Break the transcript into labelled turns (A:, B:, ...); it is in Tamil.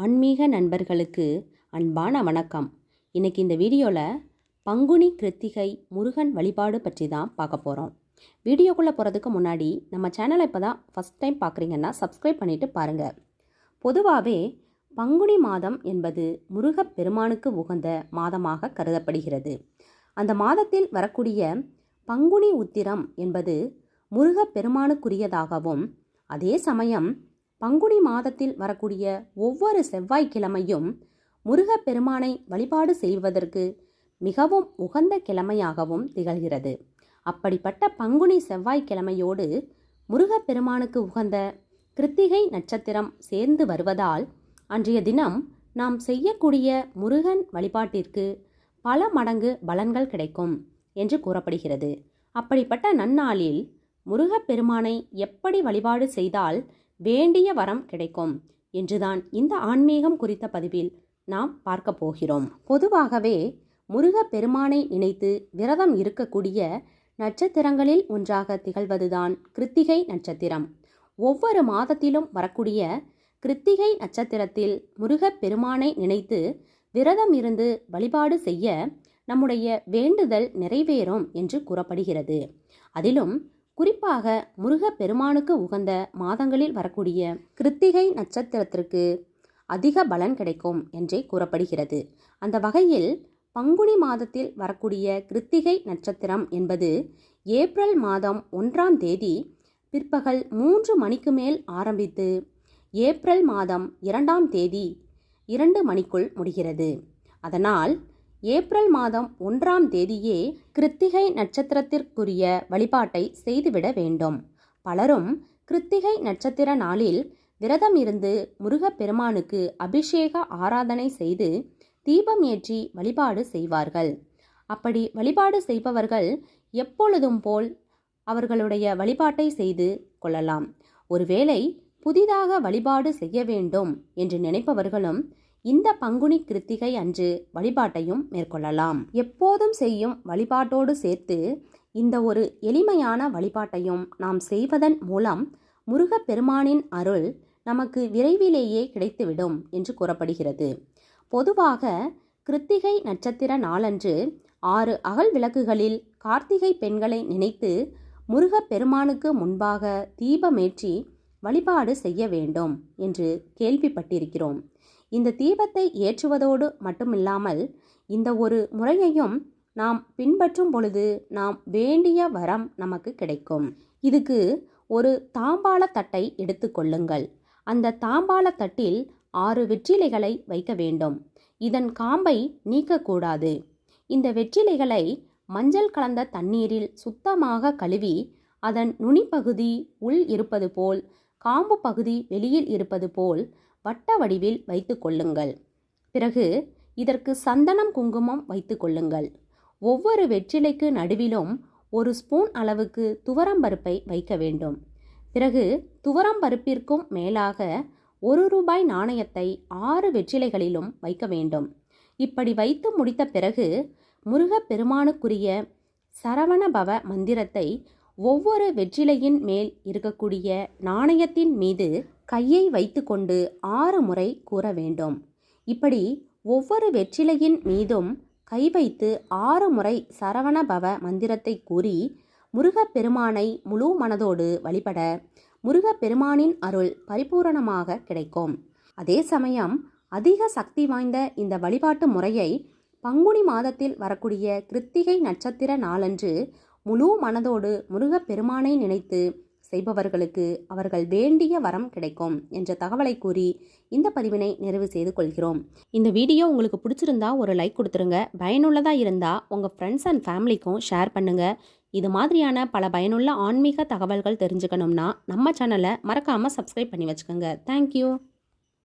A: ஆன்மீக நண்பர்களுக்கு அன்பான வணக்கம். இன்னைக்கு இந்த வீடியோவில் பங்குனி கிருத்திகை முருகன் வழிபாடு பற்றி தான் பார்க்க போகிறோம் வீடியோக்குள்ளே போகிறதுக்கு முன்னாடி நம்ம சேனலை இப்போ தான் ஃபஸ்ட் டைம் பார்க்குறீங்கன்னா சப்ஸ்கிரைப் பண்ணிவிட்டு பாருங்கள் பொதுவாகவே பங்குனி மாதம் என்பது முருகப் பெருமானுக்கு உகந்த மாதமாக கருதப்படுகிறது. அந்த மாதத்தில் வரக்கூடிய பங்குனி உத்திரம் என்பது முருகப் பெருமானுக்குரியதாகவும் அதே சமயம் பங்குனி மாதத்தில் வரக்கூடிய ஒவ்வொரு செவ்வாய்க்கிழமையும் முருகப் பெருமானை வழிபாடு செய்வதற்கு மிகவும் உகந்த கிழமையாகவும் திகழ்கிறது. அப்படிப்பட்ட பங்குனி செவ்வாய்க்கிழமையோடு முருகப்பெருமானுக்கு உகந்த கிருத்திகை நட்சத்திரம் சேர்ந்து வருவதால் அன்றைய தினம் நாம் செய்யக்கூடிய முருகன் வழிபாட்டிற்கு பல மடங்கு பலன்கள் கிடைக்கும் என்று கூறப்படுகிறது. அப்படிப்பட்ட நன்னாளில் முருகப்பெருமானை எப்படி வழிபாடு செய்தால் வேண்டிய வரம் கிடைக்கும் என்றுதான் இந்த ஆன்மீகம் குறித்த பதிவில் நாம் பார்க்க போகிறோம். பொதுவாகவே முருகப்பெருமானை நினைத்து விரதம் இருக்கக்கூடிய நட்சத்திரங்களில் ஒன்றாக திகழ்வதுதான் கிருத்திகை நட்சத்திரம். ஒவ்வொரு மாதத்திலும் வரக்கூடிய கிருத்திகை நட்சத்திரத்தில் முருகப்பெருமானை நினைத்து விரதம் இருந்து வழிபாடு செய்ய நம்முடைய வேண்டுதல் நிறைவேறும் என்று கூறப்படுகிறது. அதிலும் குறிப்பாக முருகப்பெருமானுக்கு உகந்த மாதங்களில் வரக்கூடிய கிருத்திகை நட்சத்திரத்திற்கு அதிக பலன் கிடைக்கும் என்றே கூறப்படுகிறது. அந்த வகையில் பங்குனி மாதத்தில் வரக்கூடிய கிருத்திகை நட்சத்திரம் என்பது ஏப்ரல் மாதம் ஒன்றாம் தேதி பிற்பகல் மூன்று மணிக்கு மேல் ஆரம்பித்து ஏப்ரல் மாதம் இரண்டாம் தேதி இரண்டு மணிக்குள் முடிகிறது. அதனால் ஏப்ரல் மாதம் ஒன்றாம் தேதியே கிருத்திகை நட்சத்திரத்திற்குரிய வழிபாட்டை செய்துவிட வேண்டும். பலரும் கிருத்திகை நட்சத்திர நாளில் விரதம் இருந்து முருகப்பெருமானுக்கு அபிஷேக ஆராதனை செய்து தீபம் ஏற்றி வழிபாடு செய்வார்கள். அப்படி வழிபாடு செய்பவர்கள் எப்பொழுதும் போல் அவர்களுடைய வழிபாட்டை செய்து கொள்ளலாம். ஒருவேளை புதிதாக வழிபாடு செய்ய வேண்டும் என்று நினைப்பவர்களும் இந்த பங்குனி கிருத்திகை அன்று வழிபாட்டையும் மேற்கொள்ளலாம். எப்போதும் செய்யும் வழிபாட்டோடு சேர்த்து இந்த ஒரு எளிமையான வழிபாட்டையும் நாம் செய்வதன் மூலம் முருகப்பெருமானின் அருள் நமக்கு விரைவிலேயே கிடைத்துவிடும் என்று கூறப்படுகிறது. பொதுவாக கிருத்திகை நட்சத்திர நாளன்று ஆறு அகல் விளக்குகளில் கார்த்திகை பெண்களை நினைத்து முருகப்பெருமானுக்கு முன்பாக தீபமேற்றி வழிபாடு செய்ய வேண்டும் என்று கேள்விப்பட்டிருக்கிறோம். இந்த தீபத்தை ஏற்றுவதோடு மட்டுமில்லாமல் இந்த ஒரு முறையையும் நாம் பின்பற்றும் பொழுது நாம் வேண்டிய வரம் நமக்கு கிடைக்கும். இதுக்கு ஒரு தாம்பாள தட்டை எடுத்துக்கொள்ளுங்கள் அந்த தாம்பாள தட்டில் ஆறு வெற்றிலைகளை வைக்க வேண்டும். இதன் காம்பை நீக்கக்கூடாது. இந்த வெற்றிலைகளை மஞ்சள் கலந்த தண்ணீரில் சுத்தமாக கழுவி அதன் நுனிப்பகுதி உள் இருப்பது போல் காம்பு பகுதி வெளியில் இருப்பது போல் வட்ட வடிவில் வைத்து கொள்ளுங்கள். பிறகு இதற்கு சந்தனம் குங்குமம் வைத்து கொள்ளுங்கள். ஒவ்வொரு வெற்றிலைக்கு நடுவிலும் ஒரு ஸ்பூன் அளவுக்கு துவரம்பருப்பை வைக்க வேண்டும். பிறகு துவரம்பருப்பிற்கும் மேலாக ஒரு ரூபாய் நாணயத்தை ஆறு வெற்றிலைகளிலும் வைக்க வேண்டும். இப்படி வைத்து முடித்த பிறகு முருகப்பெருமானுக்குரிய சரவணபவ மந்திரத்தை ஒவ்வொரு வெற்றிலையின் மேல் இருக்கக்கூடிய நாணயத்தின் மீது கையை வைத்துக்கொண்டு ஆறு முறை கூற வேண்டும். இப்படி ஒவ்வொரு வெற்றிலையின் மீதும் கை வைத்து ஆறு முறை சரவண பவ மந்திரத்தை கூறி முருகப்பெருமானை முழு மனதோடு வழிபட முருகப்பெருமானின் அருள் பரிபூரணமாக கிடைக்கும். அதே சமயம் அதிக சக்தி வாய்ந்த இந்த வழிபாட்டு முறையை பங்குனி மாதத்தில் வரக்கூடிய கிருத்திகை நட்சத்திர நாளன்று முழு மனதோடு முருகப்பெருமானை நினைத்து செய்பவர்களுக்கு அவர்கள் வேண்டிய வரம் கிடைக்கும் என்ற தகவலை கூறி இந்த பதிவினை நிறைவு செய்து கொள்கிறோம். இந்த வீடியோ உங்களுக்கு பிடிச்சிருந்தா ஒரு லைக் கொடுத்துருங்க. பயனுள்ளதாக இருந்தால் உங்கள் ஃப்ரெண்ட்ஸ் அண்ட் ஃபேமிலிக்கும் ஷேர் பண்ணுங்கள் இது மாதிரியான பல பயனுள்ள ஆன்மீக தகவல்கள் தெரிஞ்சுக்கணும்னா நம்ம சேனலை மறக்காமல் சப்ஸ்கிரைப் பண்ணி வச்சுக்கோங்க. தேங்க்யூ